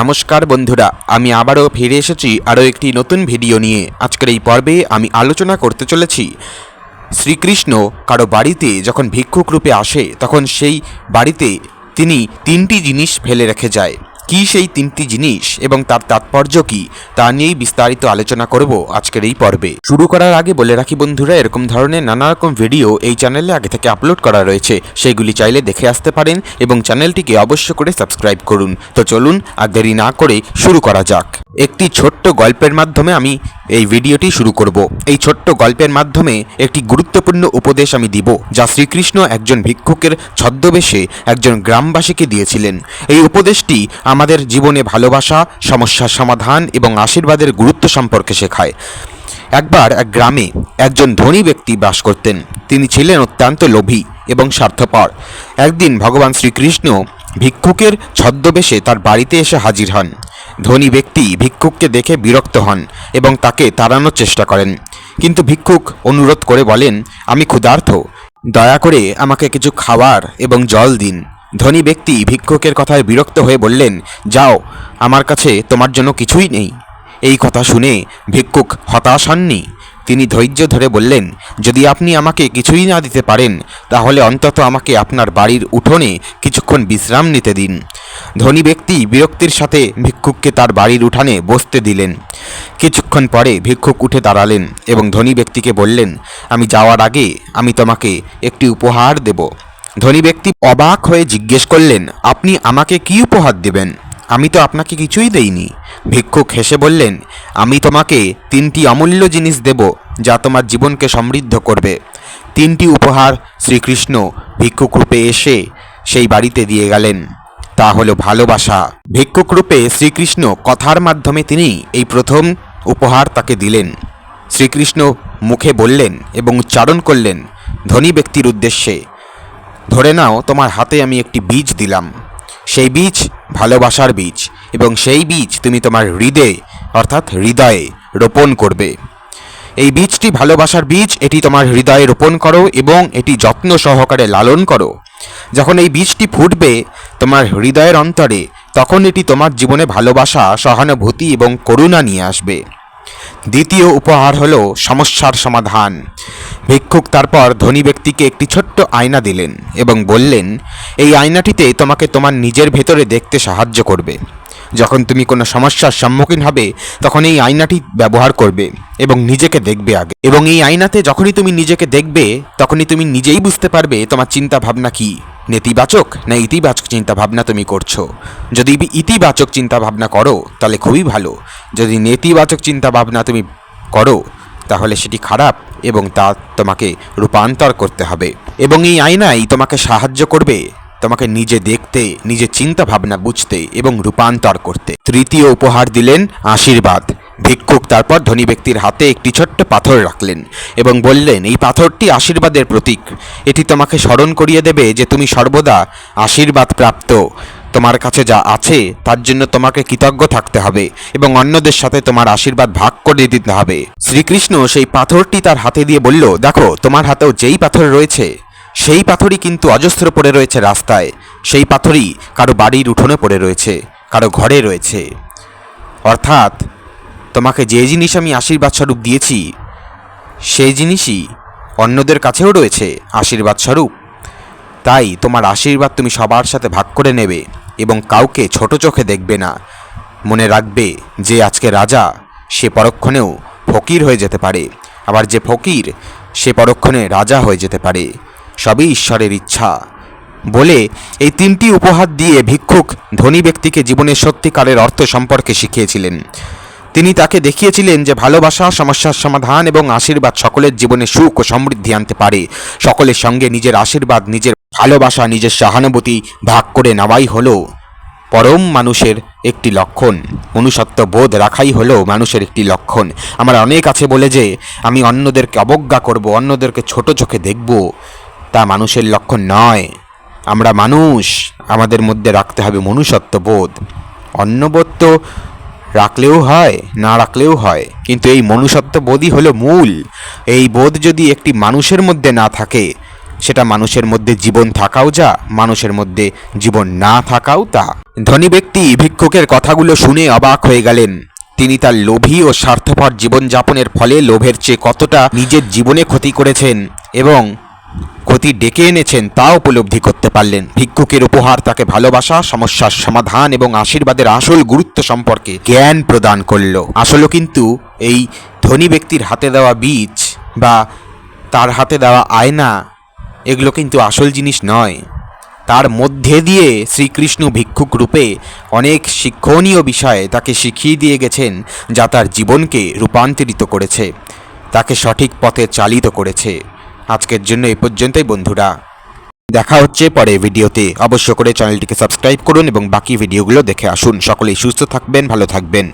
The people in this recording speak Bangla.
নমস্কার বন্ধুরা, আমি আবারও ফিরে এসেছি আরও একটি নতুন ভিডিও নিয়ে। আজকের এই পর্বে আমি আলোচনা করতে চলেছি শ্রীকৃষ্ণ কারও বাড়িতে যখন ভিক্ষুক রূপে আসে, তখন সেই বাড়িতে তিনি তিনটি জিনিস ফেলে রেখে যায়। কী সেই তিনটি জিনিস এবং তার তাৎপর্য কি, তা নিয়েই বিস্তারিত আলোচনা করব আজকের এই পর্বে। শুরু করার আগে বলে রাখি বন্ধুরা, এরকম ধরনের নানা রকম ভিডিও এই চ্যানেলে আগে থেকে আপলোড করা রয়েছে। সেগুলি চাইলে দেখে আসতে পারেন এবং চ্যানেলটিকে অবশ্য করে সাবস্ক্রাইব করুন। তো চলুন আর দেরি না করে শুরু করা যাক। একটি ছোট্ট গল্পের মাধ্যমে আমি এই ভিডিওটি শুরু করব। এই ছোট্ট গল্পের মাধ্যমে একটি গুরুত্বপূর্ণ উপদেশ আমি দিব, যা শ্রীকৃষ্ণ একজন ভিক্ষুকের ছদ্মবেশে একজন গ্রামবাসীকে দিয়েছিলেন। এই উপদেশটি আমাদের জীবনে ভালোবাসা সমস্যার সমাধান এবং আশীর্বাদের গুরুত্ব সম্পর্কে শেখায়। একবার এক গ্রামে একজন ধনী ব্যক্তি বাস করতেন। তিনি ছিলেন অত্যন্ত লোভী এবং স্বার্থপর। একদিন ভগবান শ্রীকৃষ্ণ ভিক্ষুকের ছদ্মবেশে তার বাড়িতে এসে হাজির হন। ধনী ব্যক্তি ভিক্ষুককে দেখে বিরক্ত হন এবং তাকে তাড়ানোর চেষ্টা করেন। কিন্তু ভিক্ষুক অনুরোধ করে বলেন, আমি ক্ষুধার্ত। দয়া করে আমাকে কিছু খাবার এবং জল দিন। ধনী ব্যক্তি ভিক্ষুকের কথায় বিরক্ত হয়ে বললেন, যাও, আমার কাছে তোমার জন্য কিছুই নেই। এই কথা শুনে ভিক্ষুক হতাশ হননি। তিনি ধৈর্য ধরে বললেন, যদি আপনি আমাকে কিছুই না দিতে পারেন, তাহলে অন্তত আমাকে আপনার বাড়ির উঠোনে কিছুক্ষণ বিশ্রাম নিতে দিন। ধনী ব্যক্তি বিরক্তির সাথে ভিক্ষুককে তার বাড়ির উঠানে বসতে দিলেন। কিছুক্ষণ পরে ভিক্ষুক উঠে দাঁড়ালেন এবং ধনী ব্যক্তিকে বললেন, আমি যাওয়ার আগে আমি তোমাকে একটি উপহার দেব। ধনী ব্যক্তি অবাক হয়ে জিজ্ঞেস করলেন, আপনি আমাকে কি উপহার দেবেন? আমি তো আপনাকে কিছুই দেইনি। ভিক্ষুক হেসে বললেন, আমি তোমাকে তিনটি অমূল্য জিনিস দেব যা তোমার জীবনকে সমৃদ্ধ করবে। তিনটি উপহার শ্রীকৃষ্ণ ভিক্ষুক রূপে এসে সেই বাড়িতে দিয়ে গেলেন। তা হলো ভালোবাসা। ভিক্ষুক রূপে শ্রীকৃষ্ণ কথার মাধ্যমে তিনি এই প্রথম উপহার তাকে দিলেন। শ্রীকৃষ্ণ মুখে বললেন এবং উচ্চারণ করলেন, ধনী ব্যক্তির উদ্দেশ্যে, ধরে নাও তোমার হাতে আমি একটি বীজ দিলাম। সেই বীজ ভালোবাসার বীজ এবং সেই বীজ তুমি তোমার হৃদয়ে, অর্থাৎ হৃদয়ে, রোপণ করবে। এই বীজটি ভালোবাসার বীজ, এটি তোমার হৃদয়ে রোপণ করো এবং এটি যত্ন সহকারে লালন করো। যখন এই বীজটি ফুটবে তোমার হৃদয়ের অন্তরে, তখন এটি তোমার জীবনে ভালোবাসা, সহানুভূতি এবং করুণা নিয়ে আসবে। দ্বিতীয় উপহার হলো সমস্যার সমাধান। ভিক্ষুক তারপর ধনী ব্যক্তিকে একটি ছোট্ট আয়না দিলেন এবং বললেন, এই আয়নাটিতে তোমাকে তোমার নিজের ভেতরে দেখতে সাহায্য করবে। যখন তুমি কোনো সমস্যার সম্মুখীন হবে, তখন এই আয়নাটি ব্যবহার করবে এবং নিজেকে দেখবে আগে। এবং এই আয়নাতে যখনই তুমি নিজেকে দেখবে, তখনই তুমি নিজেই বুঝতে পারবে তোমার চিন্তা ভাবনা কি। নেতিবাচক না ইতিবাচক চিন্তা ভাবনা তুমি করছ? যদি ইতিবাচক চিন্তা ভাবনা করো, তাহলে খুবই ভালো। যদি নেতিবাচক চিন্তা ভাবনা তুমি করো, তাহলে সেটি খারাপ এবং তা তোমাকে রূপান্তর করতে হবে। এবং এই আয়নাই তোমাকে সাহায্য করবে তোমাকে নিজে দেখতে, নিজের চিন্তা ভাবনা বুঝতে এবং রূপান্তর করতে। তৃতীয় উপহার দিলেন আশীর্বাদ। ভিক্ষুক তারপর ধনী ব্যক্তির হাতে একটি ছোট্ট পাথর রাখলেন এবং বললেন, এই পাথরটি আশীর্বাদের প্রতীক। এটি তোমাকে স্মরণ করিয়ে দেবে যে তুমি সর্বদা আশীর্বাদ প্রাপ্ত। তোমার কাছে যা আছে, তার জন্য তোমাকে কৃতজ্ঞ থাকতে হবে এবং অন্যদের সাথে তোমার আশীর্বাদ ভাগ করে দিতে হবে। শ্রীকৃষ্ণ সেই পাথরটি তার হাতে দিয়ে বলল, দেখো, তোমার হাতেও যেই পাথর রয়েছে, সেই পাথরই কিন্তু অজস্র পড়ে রয়েছে রাস্তায়। সেই পাথরই কারও বাড়ির উঠোনে পড়ে রয়েছে, কারও ঘরে রয়েছে। অর্থাৎ তোমাকে যে জিনিস আমি আশীর্বাদ স্বরূপ দিয়েছি, সেই জিনিসই অন্যদের কাছেও রয়েছে আশীর্বাদ স্বরূপ তাই তোমার আশীর্বাদ তুমি সবার সাথে ভাগ করে নেবে এবং কাউকে ছোট চোখে দেখবে না। মনে রাখবে যে আজকে রাজা সে পরক্ষণেও ফকির হয়ে যেতে পারে, আবার যে ফকির সে পরক্ষণে রাজা হয়ে যেতে পারে। সবই ঈশ্বরের ইচ্ছা। বলে এই তিনটি উপহার দিয়ে ভিক্ষুক ধনী ব্যক্তিকে জীবনের সত্যিকারের অর্থ সম্পর্কে শিখিয়েছিলেন। তিনি তাকে দেখিয়েছিলেন যে ভালোবাসা, সমস্যার সমাধান এবং আশীর্বাদ সকলের জীবনে সুখ ও সমৃদ্ধি আনতে পারে। সকলের সঙ্গে নিজের আশীর্বাদ, নিজের ভালোবাসা, নিজের সহানুভূতি ভাগ করে নেওয়াই হলো পরম মানুষের একটি লক্ষণ। মনুষ্যত্ব বোধ রাখাই হলো মানুষের একটি লক্ষণ। আমার অনেক আছে বলে যে, আমি অন্যদেরকে অবজ্ঞা করব, অন্যদেরকে ছোট চোখে দেখব, তা মানুষের লক্ষণ নয়। আমরা মানুষ, আমাদের মধ্যে রাখতে হবে মনুষ্যত্ব বোধ। অন্নবোধ তো রাখলেও হয়, না রাখলেও হয়। কিন্তু এই মনুষ্যত্ব বোধই হলো মূল। এই বোধ যদি একটি মানুষের মধ্যে না থাকে, সেটা মানুষের মধ্যে জীবন থাকাও যা, মানুষের মধ্যে জীবন না থাকাও তা। ধনী ব্যক্তি ভিক্ষুকের কথাগুলো শুনে অবাক হয়ে গেলেন। তিনি তার লোভী ও স্বার্থপর জীবনযাপনের ফলে লোভের চেয়ে কতটা নিজের জীবনে ক্ষতি করেছেন এবং ক্ষতি ডেকে এনেছেন, তা উপলব্ধি করতে পারলেন। ভিক্ষুকের উপহার তাকে ভালোবাসা, সমস্যার সমাধান এবং আশীর্বাদের আসল গুরুত্ব সম্পর্কে জ্ঞান প্রদান করল। আসলে কিন্তু এই ধনী ব্যক্তির হাতে দেওয়া বীজ বা তার হাতে দেওয়া আয়না, এগুলো কিন্তু আসল জিনিস নয়। তার মধ্যে দিয়ে শ্রীকৃষ্ণ ভিক্ষুক রূপে অনেক শিক্ষণীয় বিষয়ে তাকে শিখিয়ে দিয়ে গেছেন, যা তার জীবনকে রূপান্তরিত করেছে, তাকে সঠিক পথে চালিত করেছে। আজকের জন্য এই পর্যন্তই বন্ধুরা। দেখা হচ্ছে পরে ভিডিওতে। অবশ্য করে চ্যানেলটিকে সাবস্ক্রাইব করুন এবং বাকি ভিডিওগুলো দেখে আসুন। সকলেই সুস্থ থাকবেন, ভালো থাকবেন।